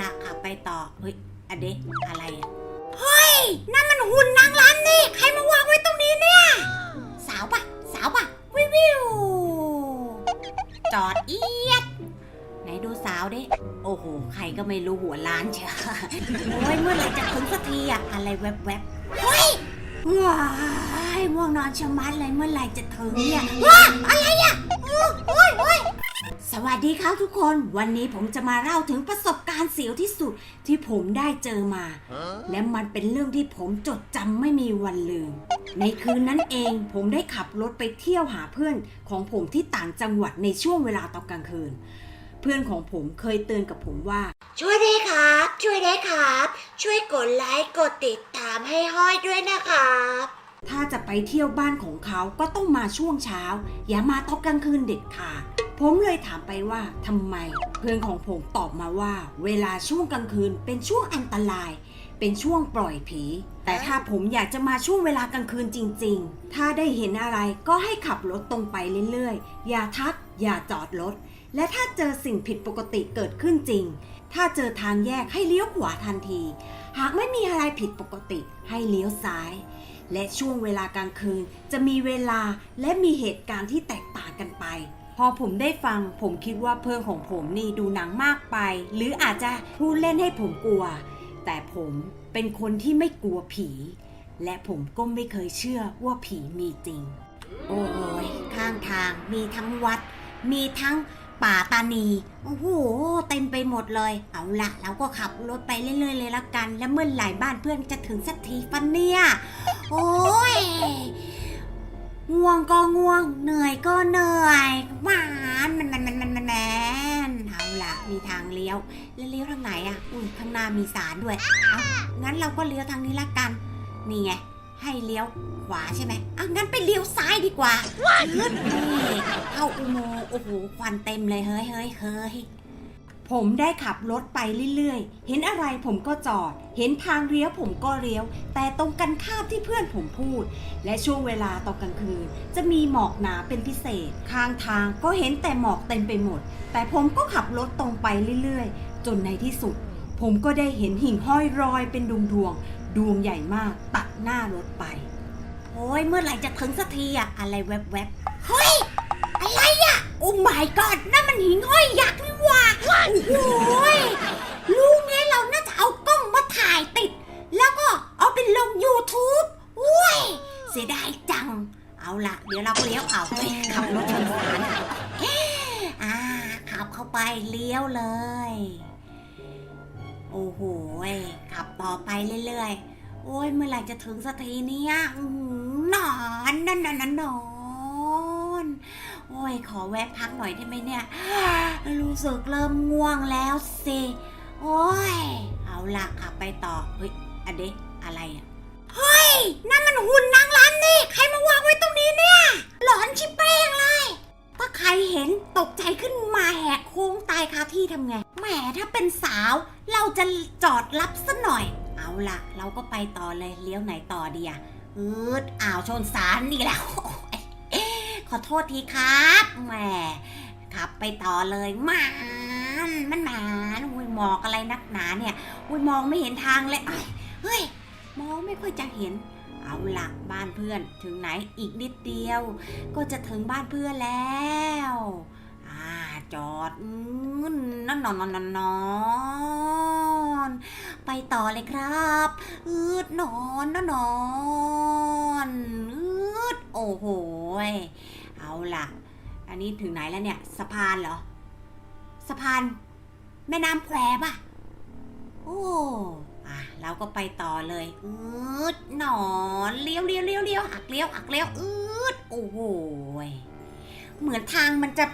ละขับไปต่อ เฮ้ยอเดะอะไรอะเฮ้ยนั่นมันหุ่นนางรำนี่ ใครมาวางไว้ตรงนี้เนี่ย สาวปะสาวปะวิววิวจอดเอียด ไหนดูสาวดิ โอ้โห ใครก็ไม่รู้หัวล้านเชียวโอ้ยเมื่อไหร่จะถึงสักทีอะอะไรแวบๆบเฮ้ยว้ายง่วงนอนชะมัดเลยเมื่อไหร่จะถึงเนี่ยว้าอะไรอะอื้อโอ้ยโอ้ย สวัสดีครับทุกคน วันนี้ผมจะมาเล่าถึงประสบการณ์เสียวที่สุดที่ผมได้เจอมา และมันเป็นเรื่องที่ผมจดจำไม่มีวันลืม ในคืนนั้นเองผมได้ขับรถไปเที่ยวหาเพื่อนของผมที่ต่างจังหวัดในช่วงเวลาตอนกลางคืน เพื่อนของผมเคยเตือนกับผมว่า ช่วยด้วยครับ ช่วยด้วยครับ ช่วยกดไลค์กดติดตามให้ห้อยด้วยนะครับถ้าจะไปเที่ยวบ้านของเขาก็ต้องมาช่วงเช้า อย่ามาตอนกลางคืนเด็ดขาด ผมเลยถามไปว่าทำไม เพื่อนของผมตอบมาว่า เวลาช่วงกลางคืนเป็นช่วงอันตราย เป็นช่วงปล่อยผี แต่ถ้าผมอยากจะมาช่วงเวลากลางคืนจริง ๆ ถ้าได้เห็นอะไรก็ให้ขับรถตรงไปเรื่อยๆ อย่าทัก อย่าจอดรถ และถ้าเจอสิ่งผิดปกติเกิดขึ้นจริง ถ้าเจอทางแยกให้เลี้ยวขวาทันที หากไม่มีอะไรผิดปกติให้เลี้ยวซ้ายและช่วงเวลากลางคืนจะมีเวลาและมีเหตุการณ์ที่แตกต่างกันไป พอผมได้ฟังผมคิดว่าเพื่อนของผมนี่ดูหนังมากไป หรืออาจจะพูดเล่นให้ผมกลัว แต่ผมเป็นคนที่ไม่กลัวผี และผมก็ไม่เคยเชื่อว่าผีมีจริง โอ้ยข้างทางมีทั้งวัด มีทั้งป่าตานี โอ้โห เต็มไปหมดเลย เอาละเราก็ขับรถไปเรื่อยๆเลยละกัน แล้วเมื่อไหร่บ้านเพื่อนจะถึงสักทีฟันเนี่ย โอ้ย ง่วงก็ง่วง เหนื่อยก็เหนื่อยหวานมันมันมันมันมันมันเอาละมีทางเลี้ยว แล้วเลี้ยวทางไหนอะ อุ้ยข้างหน้ามีสารด้วย เอางั้นเราก็เลี้ยวทางนี้ละกัน นี่ไง ให้เลี้ยวขวาใช่ไหมอะงั้นไปเลี้ยวซ้ายดีกว่าลึดนี่เข้าอุโมงค์ โอ้โห ควันเต็มเลย เฮ้ยเฮ้ยเฮ้ย ผมได้ขับรถไปเรื่อยๆ เห็นอะไรผมก็จอด เห็นทางเลี้ยวผมก็เลี้ยว แต่ตรงกันข้ามที่เพื่อนผมพูด และช่วงเวลาตอนกลางคืน จะมีหมอกหนาเป็นพิเศษ ข้างทางก็เห็นแต่หมอกเต็มไปหมด แต่ผมก็ขับรถตรงไปเรื่อยๆ จนในที่สุด ผมก็ได้เห็นหิ่งห้อยรอยเป็นดวงดวงๆดวงใหญ่มากตัดหน้ารถไป โอ้ยเมื่อไหร่จะถึงสักทีอะอะไรแวบๆ เฮ้ย อะไรอะโอ้ my god นั่นมันหิ่งห้อยยักษ์ ว่าโอ้ยลูกนี้เราน่าจะเอากล้องมาถ่ายติด แล้วก็เอาไปลง YouTube อุ้ยเสียดายจัง เอาละเดี๋ยวเราก็เลี้ยวเอาเฮ้ยขับรถชนสารอ่าขับเข้าไปเลี้ยวเลย โอ้โหขับต่อไปเรื่อยๆ โอ้ยเมื่อไหร่จะถึงสักทีเนี่ยอื้อหือนอนนอนนอนนอนนอนอ้ ยขอแวะพักหน่อยได้ไหมเนี่ย รู้สึกเริ่มง่วงแล้วสิ โอ้ย เอาละขับไปต่อ เฮ้ยอะเดะอะไรอะ เฮ้ย นั่นมันหุ่นนางรำนี่ ใครมาวางไว้ตรงนี้เนี่ย หลอนชิเป้งเลย ถ้าใครเห็นตกใจขึ้นมาแหกโค้งตายคาที่ทำไง แหมถ้าเป็นสาว เราจะจอดรับซะหน่อย เอาละเราก็ไปต่อเลย เลี้ยวไหนต่อดีอะอืดอ้าวชนสารนี่แล้ว อ๊ยขอโทษทีครับแหมขับไปต่อเลยมันมันหมานอุ้ยหมอกอะไรนักหนาเนี่ยอุ้ยมองไม่เห็นทางเลยเอ้ยเฮ้ยมองไม่ค่อยจะเห็น เอาละบ้านเพื่อนถึงไหนอีกนิดเดียว ก็จะถึงบ้านเพื่อนแล้วอ่าจอดอืมนนนอนนอนนอนนอนไปต่อเลยครับอืดนอนนอนนอนอืดโอ้โห เอาล่ะ อันนี้ถึงไหนแล้วเนี่ย สะพานเหรอ สะพาน แม่น้ำแควป่ะ โอ้อะเราก็ไปต่อเลยอืดหนอนเลี้ยวเลี้ยวเลี้ยวเลี้ยวหักเลี้ยวหักเลี้ยวอืดโอ้โหยเหมือนทางมันจะ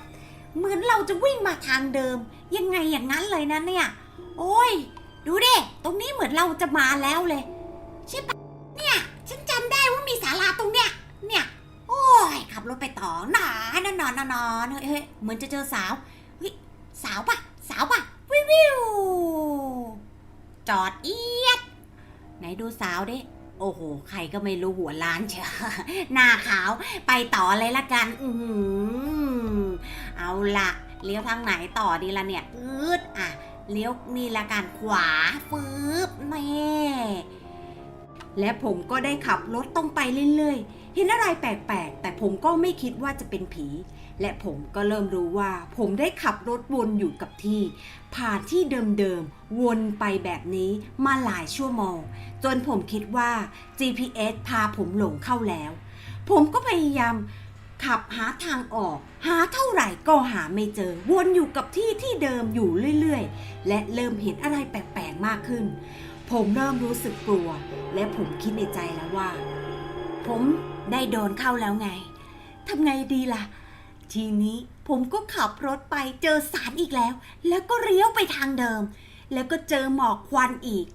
เหมือนเราจะวิ่งมาทางเดิม ยังไงอย่างนั้นเลยนะเนี่ย โอ้ย ดูดิ ตรงนี้เหมือนเราจะมาแล้วเลยใช่ปะ รถไปต่อหนานอนนอนนอนเฮ้ยเฮ้ยเหมือนจะเจอสาวเฮ้ยสาวปะสาวปะวิววิวจอดเอียด ไหนดูสาวดิโอ้โห ใครก็ไม่รู้หัวล้านเชียวหน้าขาว ไปต่อเลยละกัน อือเอาละเลี้ยวทางไหนต่อดีละเนี่ย อืดอะ เลี้ยวนี่ละกัน ขวา ฟืบแม่ และผมก็ได้ขับรถต้องไปเรื่อยๆ เห็นอะไรแปลกๆ แต่ผมก็ไม่คิดว่าจะเป็นผี และผมก็เริ่มรู้ว่า ผมได้ขับรถวนอยู่กับที่ ผ่านที่เดิมๆ วนไปแบบนี้มาหลายชั่วโมง จนผมคิดว่า GPS พาผมหลงเข้าแล้ว ผมก็พยายามขับหาทางออก หาเท่าไหร่ก็หาไม่เจอ วนอยู่กับที่ที่เดิมอยู่เรื่อยๆ และเริ่มเห็นอะไรแปลกๆ มากขึ้น ผมเริ่มรู้สึกกลัว และผมคิดในใจแล้วว่า ผมได้โดนเข้าแล้วไงทำไงดีล่ะ ทีนี้ผมก็ขับรถไปเจอสารอีกแล้ว แล้วก็เลี้ยวไปทางเดิม แล้วก็เจอหมอกควันอีก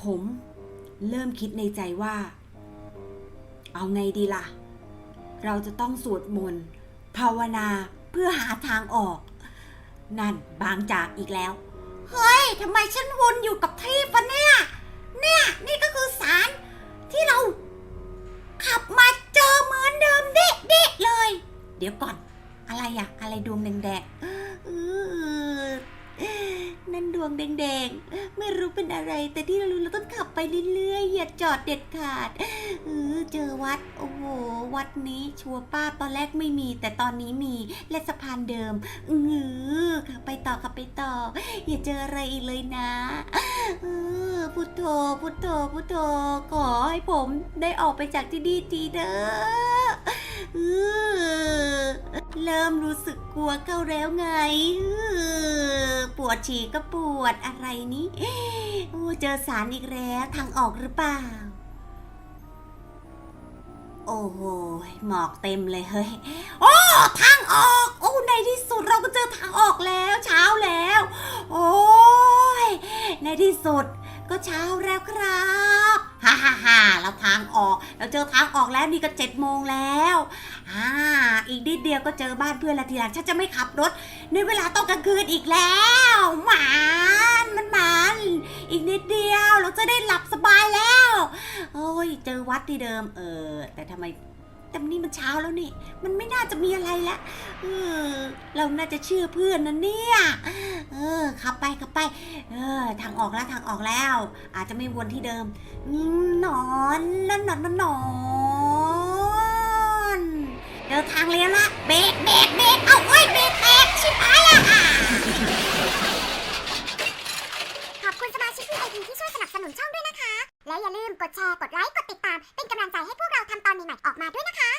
ผมเริ่มคิดในใจว่า เอาไงดีล่ะ เราจะต้องสวดมนต์ภาวนาเพื่อหาทางออก นั่นบางจากอีกแล้ว เฮ้ยทำไมฉันวนอยู่กับที่ปะเนี่ย เนี่ย นี่ก็คือสารที่เรา ขับมาเจอเหมือนเดิมเด๊ะเดะเลย เดี๋ยวก่อน อะไรอะอะไรดวงแดงๆเออ นั่นดวงแดงๆ ไม่รู้เป็นอะไร แต่ที่เรารู้เราต้องขับไปเรื่อยๆ อย่าจอดเด็ดขาดเออเจอวัด โอ้โห วัดนี้ชัวป้าตอนแรกไม่มี แต่ตอนนี้มี และสะพานเดิมเออขับไปต่อขับไปต่อ อย่าเจออะไรอีกเลยนะเออพุทโธ พุทโธ พุทโธ ขอให้ผมได้ออกไปจากที่นี่ทีเด้อ เริ่มรู้สึกกลัวเข้าแล้วไง ปวดฉี่ก็ปวดอะไรนี้เจอสารอีกแล้วทางออกหรือเปล่า โอ้โหหมอกเต็มเลยเฮ้ย โอ้ทางออก โอ้ในที่สุดเราก็เจอทางออกแล้วเช้าแล้ว โอ้ยในที่สุดก็เช้าแล้วครับ ฮ่าฮ่าฮ่าเราทางออก เราเจอทางออกแล้วนี่ก็เจ็ดโมงแล้วอ่าอีกนิดเดียวก็เจอบ้านเพื่อนและทีหลังฉันจะไม่ขับรถในเวลาตอนกลางคืนอีกแล้วหมานมันหมานอีกนิดเดียวเราจะได้หลับสบายแล้ว โอ้ยเจอวัดที่เดิมเออแต่ทำไม แต่นี่มันเช้าแล้วนี่ มันไม่น่าจะมีอะไรละเออเราน่าจะเชื่อเพื่อนนะเนี่ยเออขับไปขับไป เออ ทางออกแล้วทางออกแล้ว อาจจะไม่วนที่เดิมอืมนอนนอนนอนนอนนอนทางเลี้ยวละเบรกเบรกเบรกเอาเอ้ยเบรกแตกชิบหายละอะขอบคุณสมาชิก VIP ที่ช่วยสนับสนุนช่องด้วยนะคะ และอย่าลืมกดแชร์ กดไลค์ กดติดตาม เป็นกำลังใจให้พวกเราทำตอนใหม่ๆออกมาด้วยนะคะ